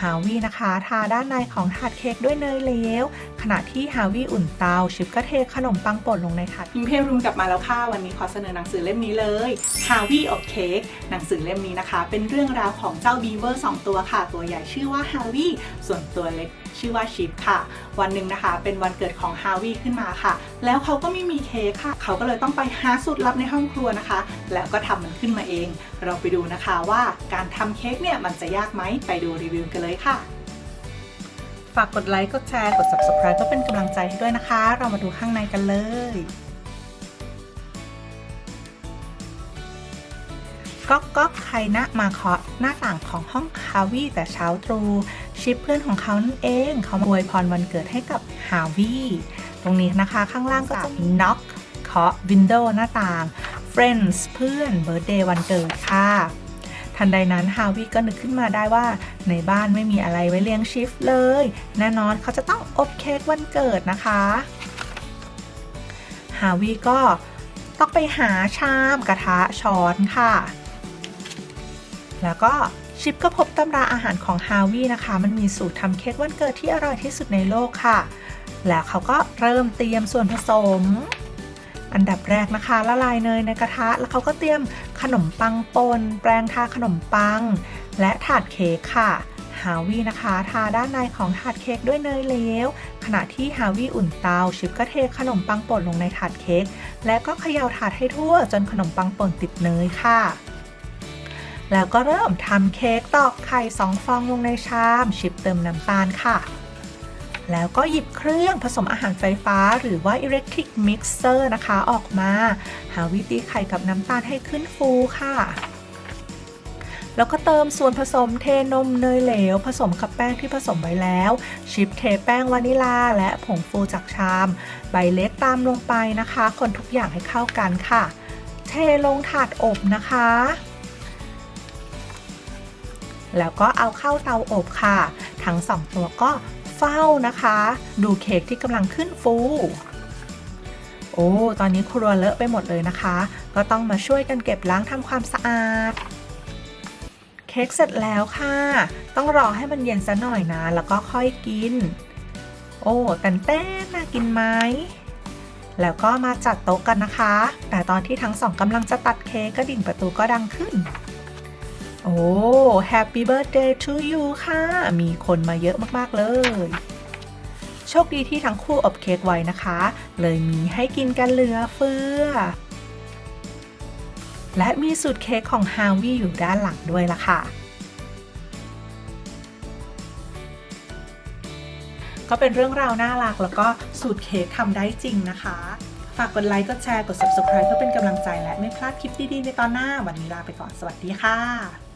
ฮาวีนะคะทาด้านในของถาดเค้กด้วยเนยเหลวขณะที่ฮาวีอุ่นเตาชิปก็เทขนมปังป่นลงในถาดพิมพ์เพรุมกลับมาแล้วค่ะ วันนี้ขอเสนอหนังสือเล่มนี้เลยฮาวีอบเค้กหนังสือเล่มนี้นะคะ เป็นเรื่องราวของเจ้าบีเวอร์ 2 ตัวค่ะ ตัวใหญ่ชื่อว่าฮาวีส่วนตัวเล็ก ชื่อว่าชิปค่ะ วันหนึ่งนะคะ เป็นวันเกิดของฮาวีขึ้นมาค่ะ แล้วเขาก็ไม่มีเค้กค่ะ เขาก็เลยต้องไปหาสูตรลับในห้องครัวนะคะ แล้วก็ทำมันขึ้นมาเอง เราไปดูนะคะว่าการทำเค้กเนี่ยมันจะยากไหมไปดูรีวิวกันเลยค่ะฝากกดไลค์กดแชร์กด subscribe เพื่อเป็นกำลังใจให้ด้วยนะคะ เรามาดูข้างในกันเลย ก๊อกก๊อกใครนะมาเคาะหน้าต่างของห้องฮาวีแต่เช้าตรู่ชิปเพื่อนของเขานั่นเอง เขามาอวยพรวันเกิดให้กับฮาวีตรงนี้นะคะข้างล่างก็จะมี knock เคาะ window หน้าต่าง friends เพื่อน birthday วันเกิดค่ะทันใดนั้นฮาวิก็นึกขึ้นมาได้ว่าในบ้านไม่มีอะไรไว้เลี้ยงชิฟเลย แน่นอนเขาจะต้องอบเค้กวันเกิดนะคะฮาวิก็ต้องไปหาชามกระทะช้อนค่ะ แล้วก็ชิปก็พบตำราอาหารของฮาวินะคะ มันมีสูตรทำเค้กวันเกิดที่อร่อยที่สุดในโลกค่ะ แล้วเขาก็เริ่มเตรียมส่วนผสม อันดับแรกนะคะละลายเนยในกระทะ แล้วเขาก็เตรียมขนมปังปนแปรงทาขนมปัง และถาดเค้กค่ะฮาวีนะคะ ทาด้านในของถาดเค้กด้วยเนยเหลวขณะที่ฮาวีอุ่นเตา ชิปก็เทขนมปังป่นลงในถาดเค้กและก็เขย่าถาดให้ทั่วจนขนมปังป่นติดเนยค่ะ แล้วก็เริ่มทำเค้กตอกไข่สองฟองลงในชาม ชิปเติมน้ำตาลค่ะ แล้วก็หยิบเครื่องผสมอาหารไฟฟ้า หรือว่า electric mixer นะคะออกมา หาวิธีไข่กับน้ำตาลให้ขึ้นฟูค่ะ แล้วก็เติมส่วนผสมเทนมเนยเหลว ผสมกับแป้งที่ผสมไว้แล้ว ชิปเทแป้งวานิลา และผงฟูจากชาม ใบเล็กตามลงไปนะคะ คนทุกอย่างให้เข้ากันค่ะ เทลงถาดอบนะคะ แล้วก็เอาเข้าเตาอบค่ะ ทั้งสองตัวก็เฝ้านะคะ ดูเค้กที่กำลังขึ้นฟู โอ้ ตอนนี้ครัวเลอะไปหมดเลยนะคะ ก็ต้องมาช่วยกันเก็บล้างทำความสะอาด เค้กเสร็จแล้วค่ะ ต้องรอให้มันเย็นซะหน่อยนะ แล้วก็ค่อยกิน โอ้แต่เต้นน่ากินไหมแล้วก็มาจัดโต๊ะกันนะคะ แต่ตอนที่ทั้งสองกำลังจะตัดเค้กกระดิ่งประตูก็ดังขึ้น โอ้ Happy Birthday to you ค่ะ มีคนมาเยอะมากๆเลย โชคดีที่ทั้งคู่อบเค้กไว้นะคะ เลยมีให้กินกันเหลือเฟือ และมีสูตรเค้กของฮาวิอยู่ด้านหลังด้วยล่ะค่ะก็เป็นเรื่องราวน่ารักแล้วก็สูตรเค้กทำได้จริงนะคะ ฝากกดไลค์ กดแชร์ กด subscribe เพื่อเป็นกำลังใจและไม่พลาดคลิปดี ๆ ในตอนหน้า วันนี้ลาไปก่อน สวัสดีค่ะ